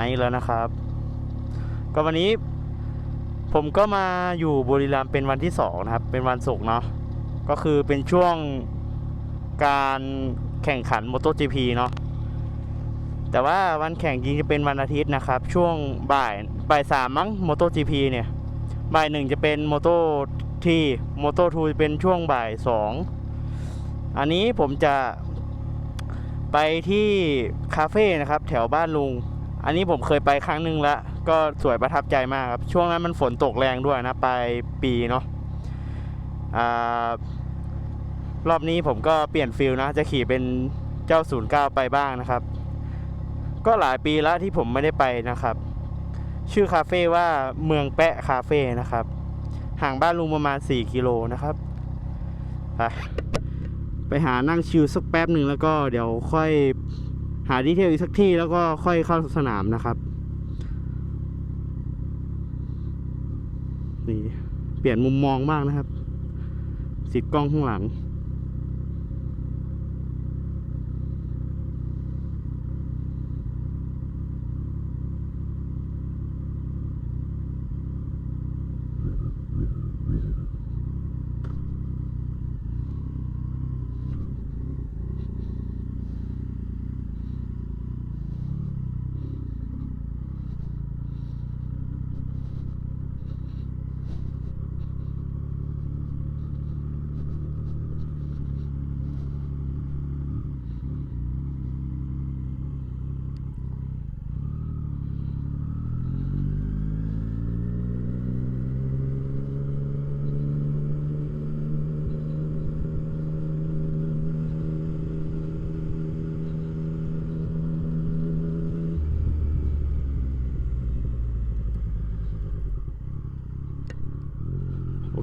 ม้แล้วนะครับ ก็วันนี้ผมก็มาอยู่บุรีรัมย์เป็นวันที่สองนะครับ เป็นวันศุกร์เนาะก็คือเป็นช่วงการแข่งขัน MotoGP เนาะแต่ว่าวันแข่งจริงจะเป็นวันอาทิตย์นะครับ ช่วงบ่ายบ่ายสามมั้ง MotoGP เนี่ยบ่ายหนึ่งจะเป็น Moto T Moto 2จะเป็นช่วงบ่ายสองอันนี้ผมจะไปที่คาเฟ่นะครับ แถวบ้านลุง อันนี้ผมเคยไปครั้งหนึ่งแล้ว ก็สวยประทับใจมากครับ ช่วงนั้นมันฝนตกแรงด้วยนะปลายปีเนาะอ่ารอบนี้ผมก็เปลี่ยนฟิลนะ จะขี่เป็นเจ้า 09 ไปบ้างนะครับ ก็หลายปีแล้วที่ผมไม่ได้ไปนะครับ ชื่อคาเฟ่ว่าเมืองแปะคาเฟ่นะครับ ห่างบ้านลุงประมาณ 4 กิโลนะครับ ไปไปหานั่งชิลสักแป๊บหนึ่งแล้วก็เดี๋ยวค่อย หาที่เที่ยวอีกสักที่แล้วก็ค่อยเข้าสนามนะครับ นี่ เปลี่ยนมุมมองมากนะครับ สิดกล้องข้างหลัง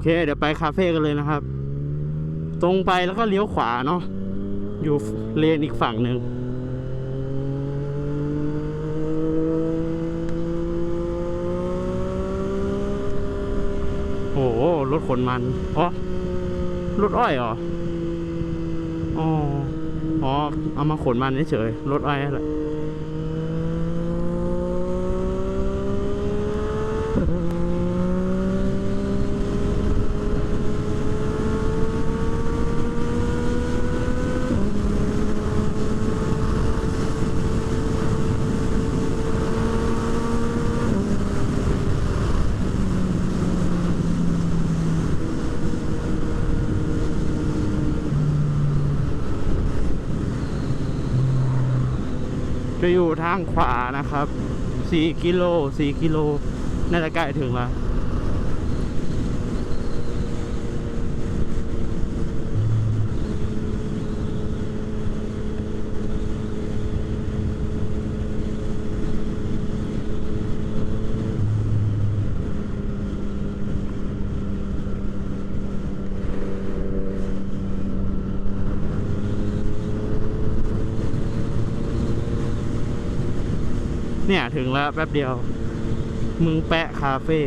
เค เดี๋ยวไปคาเฟ่กันเลยนะครับ ตรงไปแล้วก็เลี้ยวขวาเนาะอยู่เลนอีกฝั่งหนึ่งโอ้โหรถขนมันอ๋อรถอ้อยเหรออ๋ออ๋อเอามาขนมันเฉยรถอ้อยนั่นแหละ จะอยู่ทางขวานะครับ 4 กิโล 4 กิโล น่าจะใกล้ถึงแล้ว เนี่ยถึงแล้วแป๊บเดียว มึงแปะคาเฟ่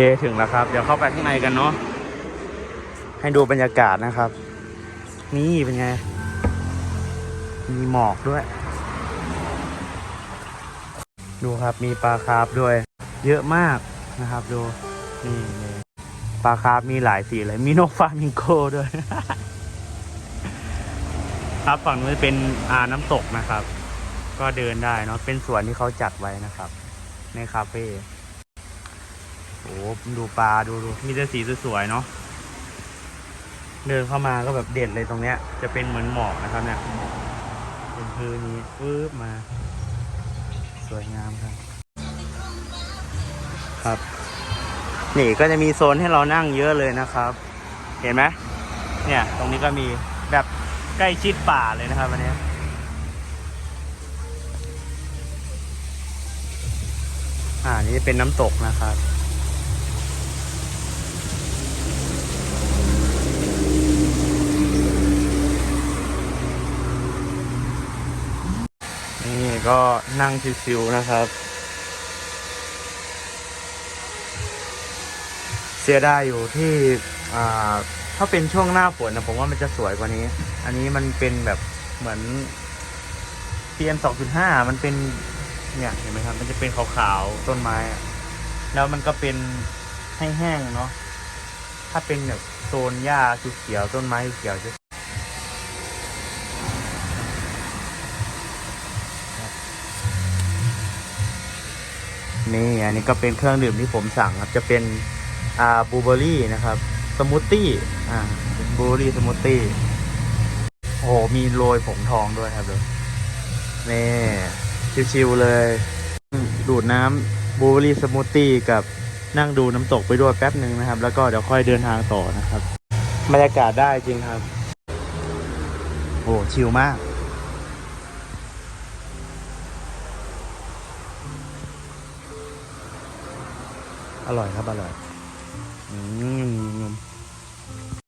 เคถึงแล้วครับ เดี๋ยวเข้าไปข้างในกันเนาะให้ดูบรรยากาศนะครับ นี่เป็นไง มีหมอกด้วย ดูครับมีปลาคาร์ฟด้วย เยอะมากนะครับ ดูนี่ปลาคาร์ฟมีหลายสีเลย มีนกฟามิงโกด้วย ครับฝั่งนู้นเป็นอาน้ำตกนะครับ ก็เดินได้เนาะเป็นสวนที่เขาจัดไว้นะครับ ในคาเฟ่ โอ้ดูปลาดูดูมีแต่สีสวยๆเนาะเดินเข้ามาก็แบบเด่นเลยตรงเนี้ย จะเป็นเหมือนหมอกนะครับเนี่ยเป็นพื้นนี้ปึ๊บมา สวยงามครับ ครับ นี่ก็จะมีโซนให้เรานั่งเยอะเลยนะครับ เห็นไหมเนี่ย ตรงนี้ก็มีแบบใกล้ชิดป่าเลยนะครับวันนี้อ่านี่เป็นน้ำตกนะครับ นี่ ก็นั่งชิวๆนะครับ เสียดายอยู่ที่ถ้าเป็นช่วงหน้าฝนนะผมว่ามันจะสวยกว่านี้ อันนี้มันเป็นแบบเหมือน PM 2.5 มันเป็นเนี่ยเห็นไหมครับ มันจะเป็นขาวๆต้นไม้แล้วมันก็เป็นแห้งๆเนาะถ้าเป็นแบบโซนหญ้าเขียวต้นไม้เขียวจะ นี่อันนี้ก็เป็นเครื่องดื่มที่ผมสั่งครับ จะเป็นอ่าบลูเบอร์รี่นะครับ สมูทตี้อ่าบลูเบอร์รี่สมูทตี้โอ้โหมีโรยผงทองด้วยครับเดี๋ยนี่ชิวๆเลย ดูดน้ำบลูเบอร์รี่สมูทตี้กับนั่งดูน้ำตกไปด้วยแป๊บหนึ่งนะครับ แล้วก็เดี๋ยวค่อยเดินทางต่อนะครับบรรยากาศได้จริงครับ โอ้ชิลมาก อร่อยครับ อร่อย อืม